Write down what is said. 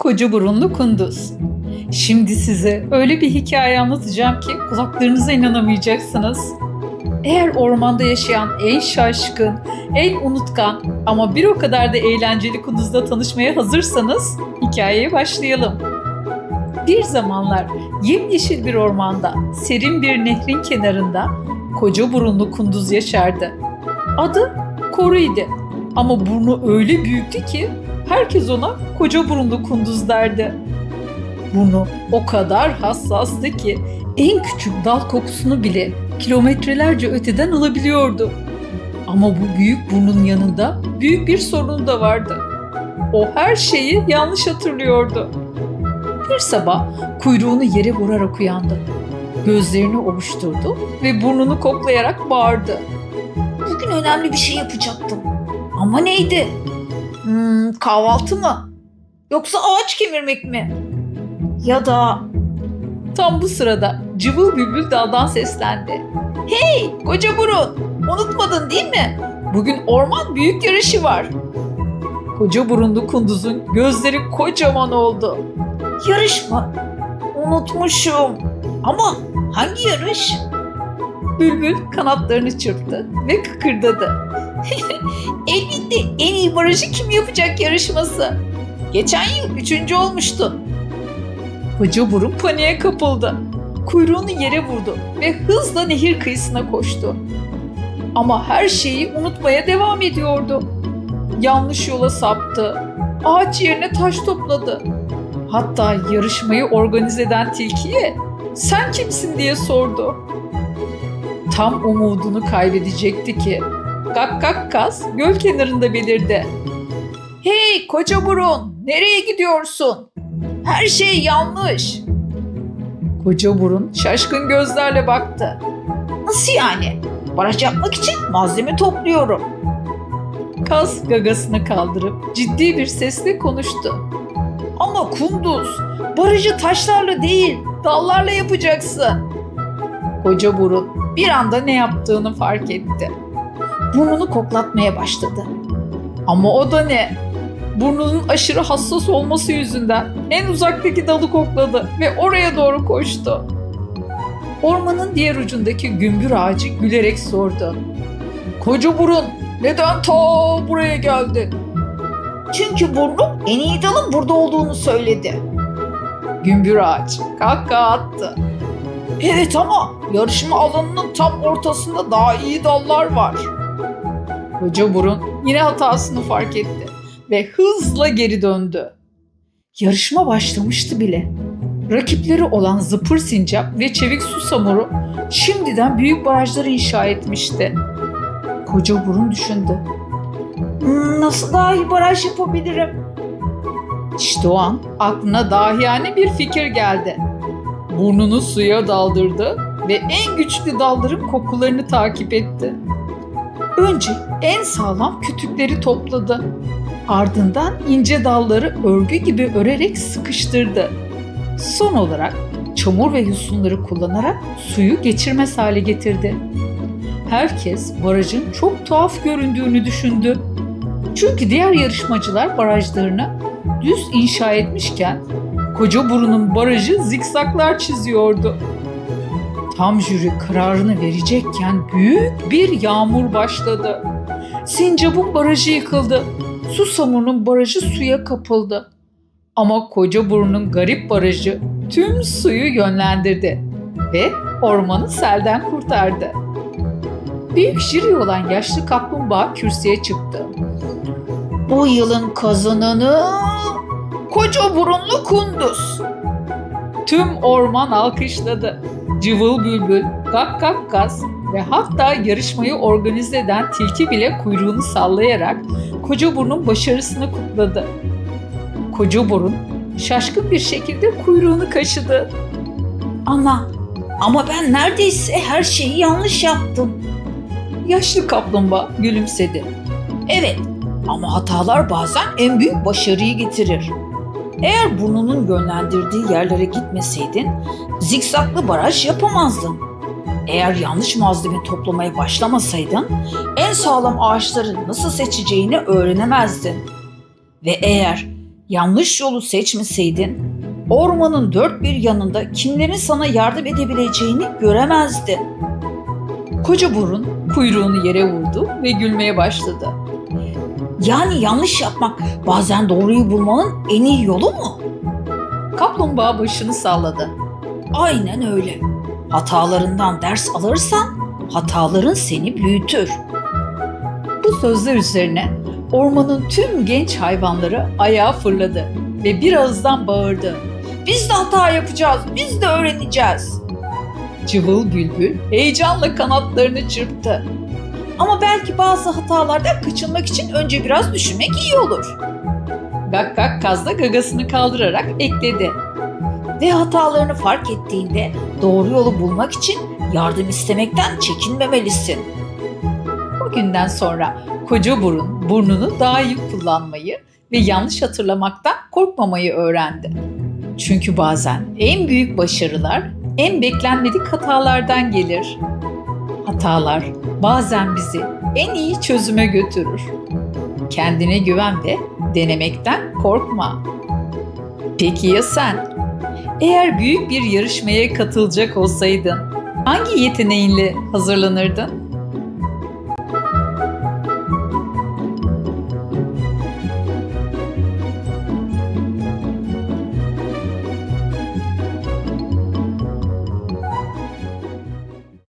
Koca burunlu kunduz. Şimdi size öyle bir hikaye anlatacağım ki kulaklarınıza inanamayacaksınız. Eğer ormanda yaşayan en şaşkın, en unutkan ama bir o kadar da eğlenceli kunduzla tanışmaya hazırsanız hikayeye başlayalım. Bir zamanlar yemyeşil bir ormanda, serin bir nehrin kenarında koca burunlu kunduz yaşardı. Adı Koru'ydu ama burnu öyle büyüktü ki herkes ona koca burunlu kunduz derdi. Burnu o kadar hassastı ki en küçük dal kokusunu bile kilometrelerce öteden alabiliyordu. Ama bu büyük burnun yanında büyük bir sorun da vardı. O her şeyi yanlış hatırlıyordu. Bir sabah kuyruğunu yere vurarak uyandı. Gözlerini ovuşturdu ve burnunu koklayarak bağırdı. Bugün önemli bir şey yapacaktım. Ama neydi? Hmm, kahvaltı mı? Yoksa ağaç kemirmek mi? Ya da Tam bu sırada cıvıl bülbül daldan seslendi. hey koca burun unutmadın değil mi? Bugün orman büyük yarışı var. Koca burunlu kunduzun gözleri kocaman oldu. Yarış mı? Unutmuşum. Ama hangi yarış? Bülbül kanatlarını çırptı ve kıkırdadı. Elbette en iyi barajı kim yapacak yarışması. Geçen yıl üçüncü olmuştun. Koca burun paniğe kapıldı. Kuyruğunu yere vurdu ve hızla nehir kıyısına koştu. Ama her şeyi unutmaya devam ediyordu. Yanlış yola saptı. Ağaç yerine taş topladı. Hatta yarışmayı organize eden tilkiye sen kimsin diye sordu. Tam umudunu kaybedecekti ki Gak gak kas göl kenarında belirdi. Hey koca burun nereye gidiyorsun? Her şey yanlış. Koca burun şaşkın gözlerle baktı. Nasıl yani? Baraj yapmak için malzeme topluyorum. Kaz gagasını kaldırıp ciddi bir sesle konuştu. Ama kunduz, barajı taşlarla değil, dallarla yapacaksın. Koca burun bir anda ne yaptığını fark etti. Burnunu koklatmaya başladı. Ama o da ne? Burnunun aşırı hassas olması yüzünden en uzaktaki dalı kokladı ve oraya doğru koştu. Ormanın diğer ucundaki gümbür ağacı gülerek sordu. Koca burun neden ta buraya geldin? Çünkü burnum en iyi dalın burada olduğunu söyledi. Gümbür ağaç kahkaha attı. Evet ama yarışma alanının tam ortasında daha iyi dallar var. Koca burun yine hatasını fark etti ve hızla geri döndü. Yarışma başlamıştı bile. Rakipleri olan Zıpır Sincap ve Çevik Susamuru şimdiden büyük barajları inşa etmişti. Koca burun düşündü. Nasıl daha iyi baraj yapabilirim? İşte o an aklına dahiyane bir fikir geldi. Burnunu suya daldırdı ve en güçlü dalların kokularını takip etti. Önce en sağlam kütükleri topladı. Ardından ince dalları örgü gibi örerek sıkıştırdı. Son olarak çamur ve yosunları kullanarak suyu geçirmez hale getirdi. Herkes barajın çok tuhaf göründüğünü düşündü. Çünkü diğer yarışmacılar barajlarını düz inşa etmişken koca burunun barajı zikzaklar çiziyordu. Tam jüri kararını verecekken büyük bir yağmur başladı. Sincap'ın barajı yıkıldı. Susamur'un barajı suya kapıldı. Ama koca burunun garip barajı tüm suyu yönlendirdi ve ormanı selden kurtardı. Büyük jüri olan yaşlı kaplumbağa kürsüye çıktı. Bu yılın kazananı koca burunlu kunduz. Tüm orman alkışladı. Cıvıl bülbül, gak gak gaz ve hatta yarışmayı organize eden tilki bile kuyruğunu sallayarak koca burnun başarısını kutladı. Koca burun şaşkın bir şekilde kuyruğunu kaşıdı. Ama ama ben neredeyse her şeyi yanlış yaptım. Yaşlı kaplumbağa gülümsedi. Evet ama hatalar bazen en büyük başarıyı getirir. Eğer burnunun yönlendirdiği yerlere gitmeseydin zikzaklı baraj yapamazdın. Eğer yanlış malzeme toplamaya başlamasaydın en sağlam ağaçları nasıl seçeceğini öğrenemezdin. Ve eğer yanlış yolu seçmeseydin, ormanın dört bir yanında kimlerin sana yardım edebileceğini göremezdin. Koca burun kuyruğunu yere vurdu ve gülmeye başladı. Yani yanlış yapmak bazen doğruyu bulmanın en iyi yolu mu? Kaplumbağa başını salladı. Aynen öyle. Hatalarından ders alırsan hataların seni büyütür. Bu sözler üzerine ormanın tüm genç hayvanları ayağa fırladı ve bir ağızdan bağırdı. Biz de hata yapacağız, biz de öğreneceğiz. Cıvıl bülbül heyecanla kanatlarını çırptı. Ama belki bazı hatalardan kaçınmak için önce biraz düşünmek iyi olur. Gak gak kaz da gagasını kaldırarak ekledi. Ve hatalarını fark ettiğinde doğru yolu bulmak için yardım istemekten çekinmemelisin. O günden sonra koca burun burnunu daha iyi kullanmayı ve yanlış hatırlamaktan korkmamayı öğrendi. Çünkü bazen en büyük başarılar en beklenmedik hatalardan gelir. Hatalar bazen bizi en iyi çözüme götürür. Kendine güven ve denemekten korkma. Peki ya sen? Eğer büyük bir yarışmaya katılacak olsaydın hangi yeteneğinle hazırlanırdın?